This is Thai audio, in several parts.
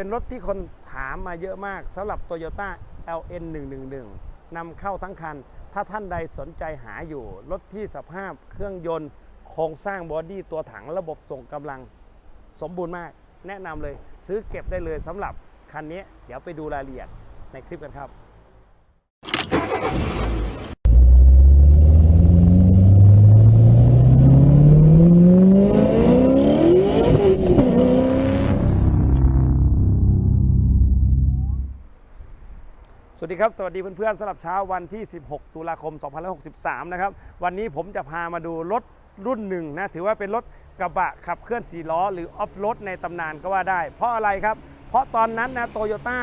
เป็นรถที่คนถามมาเยอะมากสำหรับ Toyota LN 111นำเข้าทั้งคัน ถ้าท่านใดสนใจหาอยู่ รถที่สภาพเครื่องยนต์ โครงสร้างบอดี้ตัวถังระบบส่งกำลังสมบูรณ์มาก แนะนำเลยซื้อเก็บได้เลยสำหรับคันนี้ เดี๋ยวไปดูรายละเอียดในคลิปกันครับ ดีครับ สวัสดีเพื่อนๆสำหรับเช้าวันที่ 16 ตุลาคม 2563 นะครับ วันนี้ผมจะพามาดูรถรุ่นหนึ่งนะ ถือว่าเป็นรถกระบะขับเคลื่อน4ล้อ หรือออฟโรดในตำนานก็ว่าได้ เพราะอะไรครับ เพราะตอนนั้นนะโตโยต้า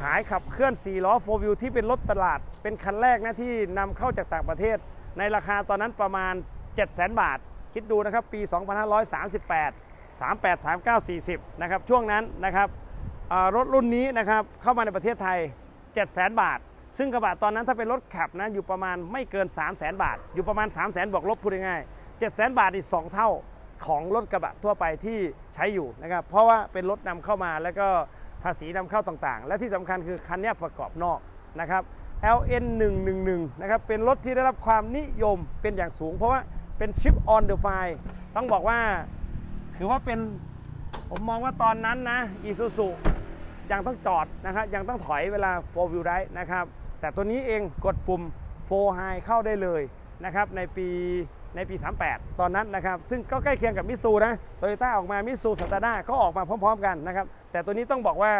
ขายขับเคลื่อน4ล้อ4 wheel ที่เป็นรถตลาด เป็นคันแรกนะที่นำเข้าจากต่างประเทศ ในราคาตอนนั้นประมาณ 700,000 บาท คิดดูนะครับปี 2538 38 39 40 นะครับช่วงนั้นนะครับรถรุ่นนี้นะครับเข้ามาในประเทศไทย 700,000 บาท ซึ่งกระบะตอนนั้นถ้าเป็นรถขับนะอยู่ประมาณไม่เกิน 300,000 บาท อยู่ประมาณ 300,000บวกลบพูดง่ายๆ700,000บาทอีก 2 เท่าของรถกระบะทั่วไปที่ใช้อยู่นะครับเพราะว่าเป็นรถนำเข้ามาแล้วก็ภาษีนำเข้าต่างๆ และที่สำคัญคือคันนี้ประกอบนอกนะครับ LN 111นะครับเป็นรถที่ได้รับความนิยมเป็นอย่างสูง เพราะว่าเป็นชิป on the fly ต้องบอกว่าถือว่าเป็นผมมองว่าตอนนั้นนะอีซูซู ยังต้องจอดนะครับยังต้องถอยเวลา4 wheel drive นะครับแต่ตัวนี้เองกดปุ่ม4 high เข้าได้เลยนะครับในปีในปี 38 ตอนนั้นนะครับ ซึ่งก็ใกล้เคียงกับมิซูนะโตโยต้าออกมามิซูสตาร์ด้าก็ออกมาพร้อมๆกันนะครับ แต่ตัวนี้ต้องบอกว่า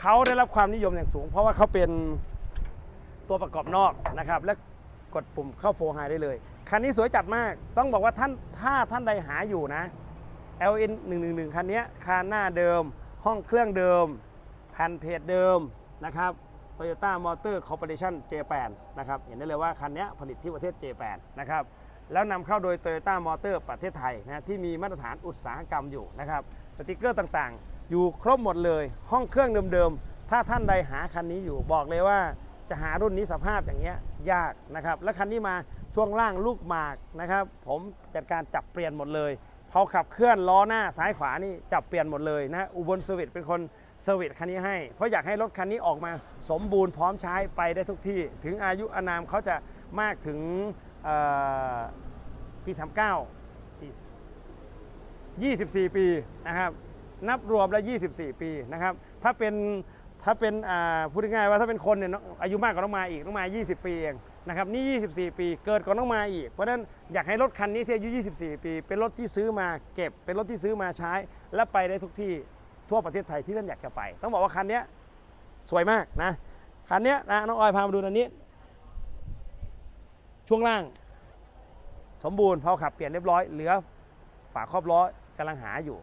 เขาได้รับความนิยมอย่างสูง เพราะว่าเขาเป็นตัวประกอบนอกนะครับ และกดปุ่มเข้า4 high ได้เลย คันนี้สวยจัดมาก ต้องบอกว่าท่านถ้าท่านใดหาอยู่นะ LN 111คันนี้คานหน้าเดิม ห้องเครื่องเดิม แผ่นเพจเดิมนะครับ Toyota Motor Corporation Japan นะครับเห็นได้เลยว่าคันนี้ผลิตที่ประเทศ Japan นะครับแล้วนำเข้าโดย Toyota Motor ประเทศไทยนะที่มีมาตรฐานอุตสาหกรรมอยู่นะครับสติกเกอร์ต่างๆ อยู่ครบหมดเลย ห้องเครื่องเดิมๆ ถ้าท่านใดหาคันนี้อยู่บอกเลยว่าจะหารุ่นนี้สภาพอย่างเงี้ยยากนะครับ และคันนี้มาช่วงล่างลูกหมากนะครับ ผมจัดการจับเปลี่ยนหมดเลยพอขับเคลื่อนล้อหน้าซ้ายขวานี่จับเปลี่ยนหมดเลยนะอุบลเซอร์วิสเป็นคน เซอร์วิสคันนี้ให้ เพราะอยากให้รถคันนี้ออกมาสมบูรณ์พร้อมใช้ไปได้ทุกที่ ถึงอายุอานามเขาจะมากถึงเอ่อปี 39 24 ปีนะครับ นับรวมแล้ว 24 ปีนะครับ ถ้าเป็นถ้าเป็นพูดง่ายๆว่าถ้าเป็นคนเนี่ยองอายุมากกว่าน้องมาอีกน้องมา 20 ปีเองนะครับนี่ 24 ปีเกิดก่อนน้องมาอีก เพราะฉะนั้นอยากให้รถคันนี้ที่อายุ 24 ปี เป็นรถที่ซื้อมาเก็บ เป็นรถที่ซื้อมาใช้และไปได้ทุกที่ ทั่วประเทศไทยที่ท่านอยากจะไป ต้องบอกว่าคันนี้สวยมากนะคันนี้นะน้องออยพามาดูอันนี้ ช่วงล่าง สมบูรณ์พอขับเปลี่ยนเรียบร้อยเหลือฝาครอบล้อกำลังหาอยู่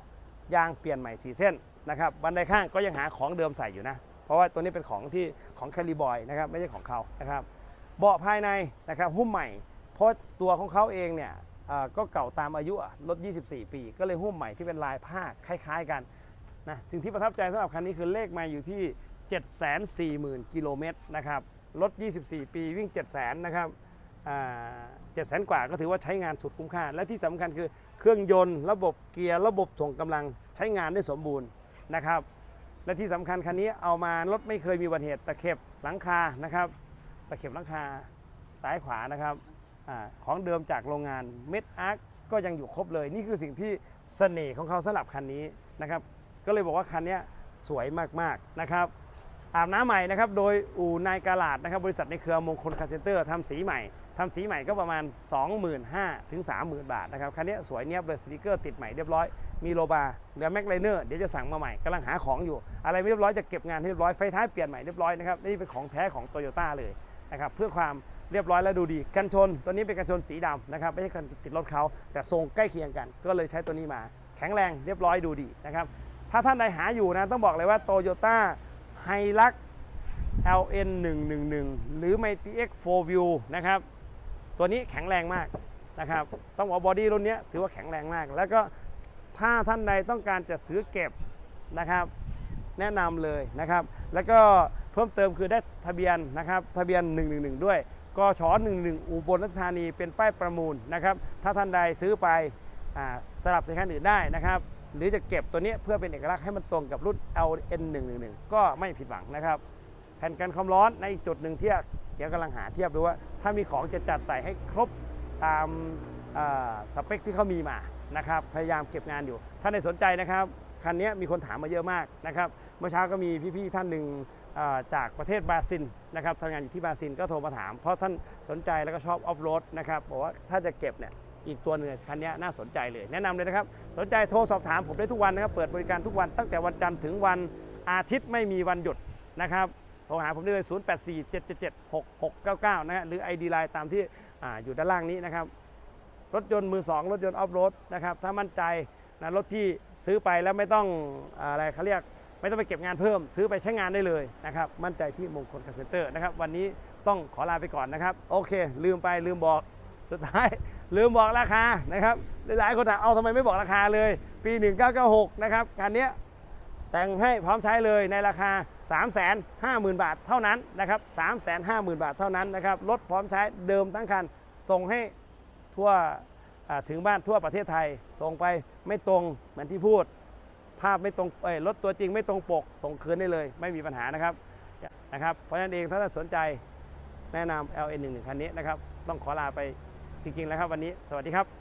ยางเปลี่ยนใหม่สีเส้นนะครับบันไดข้างก็ยังหาของเดิมใส่อยู่นะ เพราะว่าตัวนี้เป็นของที่ของแคลิบอยนะครับไม่ใช่ของเขานะครับเบาะภายในนะครับหุ้มใหม่ เพราะตัวของเขาเองเนี่ยก็เก่าตามอายุรถ 24 ปี ก็เลยหุ้มใหม่ที่เป็นลายผ้าคล้าย ๆ กัน นะสิ่งที่ประทับใจสำหรับคันนี้คือเลขมาอยู่ที่ 740,000 กิโลเมตรนะครับรถ 24 ปีวิ่ง 700,000 นะครับเจ็ดแสนกว่าก็ถือว่าใช้งานสุดคุ้มค่า และที่สำคัญคือเครื่องยนต์ ระบบเกียร์ ระบบส่งกำลังใช้งานได้สมบูรณ์นะครับ และที่สำคัญคันนี้เอามารถไม่เคยมีอุบัติเหตุตะเข็บหลังคานะครับ ตะเข็บหลังคาซ้ายขวานะครับอของเดิมจากโรงงานเม็ดอาร์ก็ยังอยู่ครบเลย นี่คือสิ่งที่เสน่ห์ของเขาสำหรับคันนี้นะครับ ก็เลยบอกว่าคันนี้สวยมากๆนะครับอาบน้ำใหม่นะครับโดยอู่นายกาลาดนะครับบริษัทในเครือมงคลคาเซนเตอร์ทำสีใหม่ทำสีใหม่ก็ประมาณ 25,000ถึง30,000 บาทนะครับคันนี้สวยเนี้ยบเลยสติกเกอร์ติดใหม่เรียบร้อยมีโลบาเหลือแม็กไลเนอร์เดี๋ยวจะสั่งมาใหม่กำลังหาของอยู่ อะไรไม่เรียบร้อยจะเก็บงานให้เรียบร้อยไฟท้ายเปลี่ยนใหม่เรียบร้อยนะครับนี่เป็นของแท้ของโตโยต้าเลยนะครับเพื่อความเรียบร้อยและดูดีกันชน ตัวนี้เป็นกันชนสีดำนะครับไม่ใช่กันติดรถเขาแต่ทรงใกล้เคียงกัน ก็เลยใช้ตัวนี้มา แข็งแรงเรียบร้อยดูดีนะครับ ถ้าท่านใดหาอยู่นะต้องบอกเลยว่าโตโยต้าไฮลัก LN 111 หรือ Mighty X 4 View นะครับ ตัวนี้แข็งแรงมากนะครับ ต้องบอกบอดี้รุ่นนี้ถือว่าแข็งแรงมาก แล้วก็ถ้าท่านใดต้องการจะซื้อเก็บนะครับ แนะนำเลยนะครับ แล้วก็เพิ่มเติมคือได้ทะเบียนนะครับ ทะเบียน 111 ด้วยกช11 อุบลราชธานีเป็นป้ายประมูลนะครับ ถ้าท่านใดซื้อไปอสลับสินค้าอื่นได้นะครับ หรือจะเก็บตัวนี้เพื่อเป็นเอกลักษณ์ให้มันตรงกับรุ่น LN111 ก็ไม่ผิดหวังนะครับ แผ่นกันความร้อนในจุดหนึ่งที่เดี๋ยวกำลังหาเทียบดูว่า ถ้ามีของจะจัดใส่ให้ครบตามสเปคที่เขามีมานะครับพยายามเก็บงานอยู่ ถ้าในสนใจนะครับคันนี้มีคนถามมาเยอะมากนะครับเมื่อเช้าก็มีพี่ๆท่านหนึ่งจากประเทศบราซิลนะครับทำงานอยู่ที่บราซิลก็โทรมาถาม เพราะท่านสนใจแล้วก็ชอบออฟโรดนะครับบอกว่าถ้าจะเก็บเนี่ย อีกตัวหนึ่งคันนี้น่าสนใจเลย แนะนำเลยนะครับ สนใจโทรสอบถามผมได้ทุกวันนะครับ เปิดบริการทุกวันตั้งแต่วันจันทร์ถึงวันอาทิตย์ไม่มีวันหยุดนะครับโทรหาผมได้เลย 0 8 4 7 7 7 6 6 9 9 นะฮะหรือ ID Line ตามที่ออยู่ด้านล่างนี้นะครับ รถยนต์มือ 2 รถยนต์ออฟโรดนะครับ ถ้ามั่นใจนะรถที่ซื้อไปแล้วไม่ต้องอะไรเขาเรียกไม่ต้องไปเก็บงานเพิ่ม ซื้อไปใช้งานได้เลยนะครับ มั่นใจที่มงคลคาร์เซ็นเตอร์นะครับ วันนี้ต้องขอลาไปก่อนนะครับ โอเค ลืมไปลืมบอก สุดท้ายลืมบอกราคานะครับหลายๆคนถามเอาทำไมไม่บอกราคาเลย ปี 1996 นะครับคันนี้แต่งให้พร้อมใช้เลยในราคา 350,000 บาทเท่านั้นนะครับ350,000 บาทเท่านั้นนะครับรถพร้อมใช้เดิมทั้งคันส่งให้ทั่วถึงบ้านทั่วประเทศไทย ส่งไปไม่ตรงเหมือนที่พูด ภาพไม่ตรงรถตัวจริงไม่ตรงปก ส่งคืนได้เลย ไม่มีปัญหานะครับนะครับเพราะฉะนั้นเองถ้าท่านสนใจแนะนำ LN11 คันนี้นะครับ ต้องขอลาไป จริงๆแล้วครับวันนี้ สวัสดีครับ